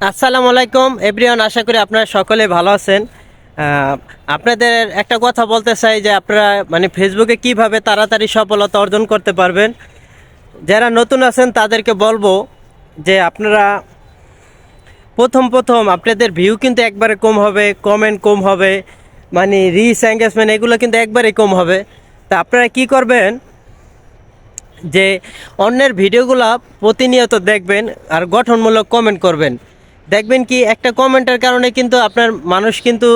আসসালামু আলাইকুম। এভরিওয়ান, আশা করি আপনারা সকলে ভালো আছেন। আপনাদের একটা কথা বলতে চাই যে আপনারা মানে ফেসবুকে কীভাবে তাড়াতাড়ি সফলতা অর্জন করতে পারবেন? যারা নতুন আছেন, তাদেরকে বলব যে আপনারা প্রথম প্রথম আপনাদের ভিউ কিন্তু একবারে কম হবে কমেন্ট কম হবে মানে রিচ এঙ্গেজমেন্ট এগুলো কিন্তু একবারে কম হবে। তা আপনারা কি করবেন? যে অন্যের ভিডিওগুলো প্রতিনিয়ত দেখবেন আর গঠনমূলক কমেন্ট করবেন। দেখবেন কি, একটা কমেন্টের কারণে কিন্তু আপনার মানুষ কিন্তু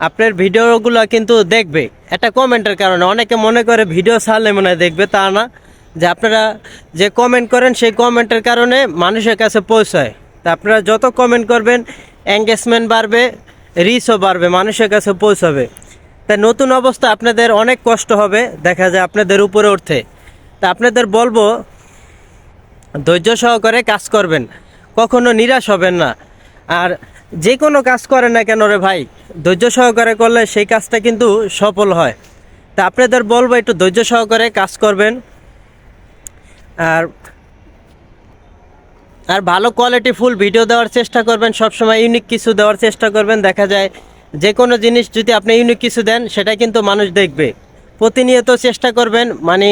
আপনার ভিডিওগুলো কিন্তু দেখবে। একটা কমেন্টের কারণে অনেকে মনে করে ভিডিও ছাড়লে মনে দেখবে, তা না। যে আপনারা যে কমেন্ট করেন, সেই কমেন্টের কারণে মানুষের কাছে পৌঁছায়। তা আপনারা যত কমেন্ট করবেন এঙ্গেজমেন্ট বাড়বে রিচও বাড়বে, মানুষের কাছে পৌঁছাবে। তা নতুন অবস্থা আপনাদের অনেক কষ্ট হবে, দেখা যায় আপনাদের উপরে উঠতে। তা আপনাদের বলব, ধৈর্য সহকারে কাজ করবেন। কখনো নিরাশ হবেন না। আর যে কোনো কাজ করেন না কেন রে ভাই? ধৈর্য সহকারে করলে সেই কাজটা কিন্তু সফল হয়। তা আপনাদের বলব, একটু ধৈর্য সহকারে কাজ করবেন। আর আর ভালো কোয়ালিটি ফুল ভিডিও দেওয়ার চেষ্টা করবেন, সবসময় ইউনিক কিছু দেওয়ার চেষ্টা করবেন। দেখা যায়, যে কোনো জিনিস যদি আপনি ইউনিক কিছু দেন সেটা কিন্তু মানুষ দেখবে। প্রতিনিয়ত চেষ্টা করবেন মানে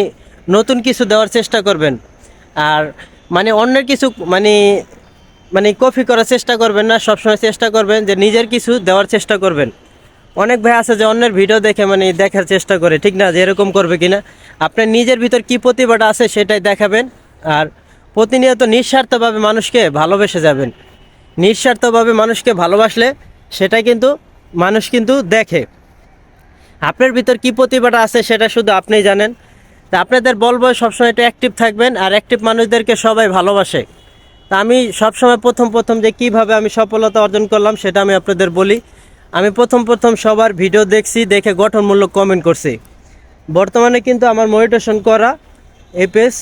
নতুন কিছু দেওয়ার চেষ্টা করবেন। আর মানে অন্যের কিছু মানে মানে কপি করার চেষ্টা করবেন না, সবসময় চেষ্টা করবেন যে নিজের কিছু দেওয়ার চেষ্টা করবেন। অনেক ভাই আছে যে অন্যের ভিডিও দেখে মানে দেখার চেষ্টা করে, ঠিক না? যে এরকম করবে কিনা? আপনার নিজের ভিতর কি প্রতিভাটা আছে সেটাই দেখাবেন আর প্রতিনিয়ত নিঃস্বার্থভাবে মানুষকে ভালোবেসে যাবেন। নিঃস্বার্থভাবে মানুষকে ভালোবাসলে সেটা কিন্তু মানুষ কিন্তু দেখে। আপনার ভিতর কি প্রতিভাটা আছে সেটা শুধু আপনিই জানেন। তা আপনাদের বলব সবসময় একটু অ্যাক্টিভ থাকবেন আর অ্যাক্টিভ মানুষদেরকে সবাই ভালোবাসে। তা আমি সবসময় প্রথম প্রথম যে কীভাবে আমি সফলতা অর্জন করলাম সেটা আমি আপনাদের বলি। আমি প্রথম প্রথম সবার ভিডিও দেখছি, দেখে গঠনমূলক কমেন্ট করছি। বর্তমানে কিন্তু আমার মনিটেশন করা এই পেজ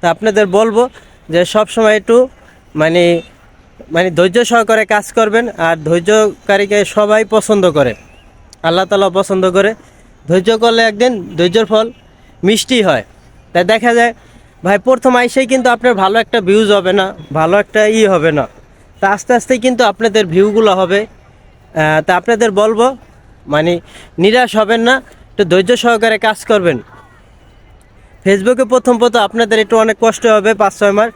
তা আপনাদের বলব যে সব সময় একটু মানে মানে ধৈর্য সহকারে কাজ করবেন আর ধৈর্যকারীকে সবাই পছন্দ করে। আল্লাহ তালা পছন্দ করে। ধৈর্য করলে একদিন ধৈর্যর ফল মিষ্টি হয়। তাই দেখা যায় ভাই, প্রথম আইসেই কিন্তু আপনার ভালো একটা ভিউজ হবে না, ভালো একটা ই হবে না। তা আস্তে আস্তে কিন্তু আপনাদের ভিউগুলো হবে। তা আপনাদের বলব মানে নিরাশ হবেন না, একটু ধৈর্য সহকারে কাজ করবেন। ফেসবুকে প্রথম প্রথম আপনাদের একটু অনেক কষ্ট হবে পাঁচ, ছয় মাস।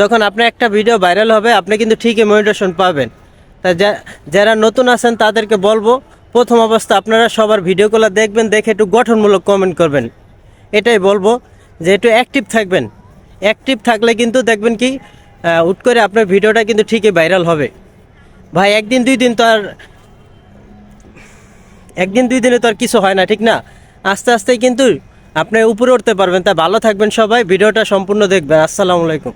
যখন আপনার একটা ভিডিও ভাইরাল হবে, আপনি কিন্তু ঠিকই মনিটেশন পাবেন। তা যারা নতুন আছেন, তাদেরকে বলব, প্রথম অবস্থা আপনারা সবার ভিডিওগুলো দেখবেন, দেখে একটু গঠনমূলক কমেন্ট করবেন। এটাই বলব। যে একটু অ্যাক্টিভ থাকবেন। অ্যাক্টিভ থাকলে কিন্তু দেখবেন কি উট করে আপনার ভিডিওটা কিন্তু ঠিকই ভাইরাল হবে। ভাই, একদিন দুই দিন তো আর একদিন দুই দিনে তো আর কিছু হয় না, ঠিক না? আস্তে আস্তে কিন্তু আপনি উপরে উঠতে পারবেন। তা ভালো থাকবেন সবাই, ভিডিওটা সম্পূর্ণ দেখবেন। আসসালামু আলাইকুম।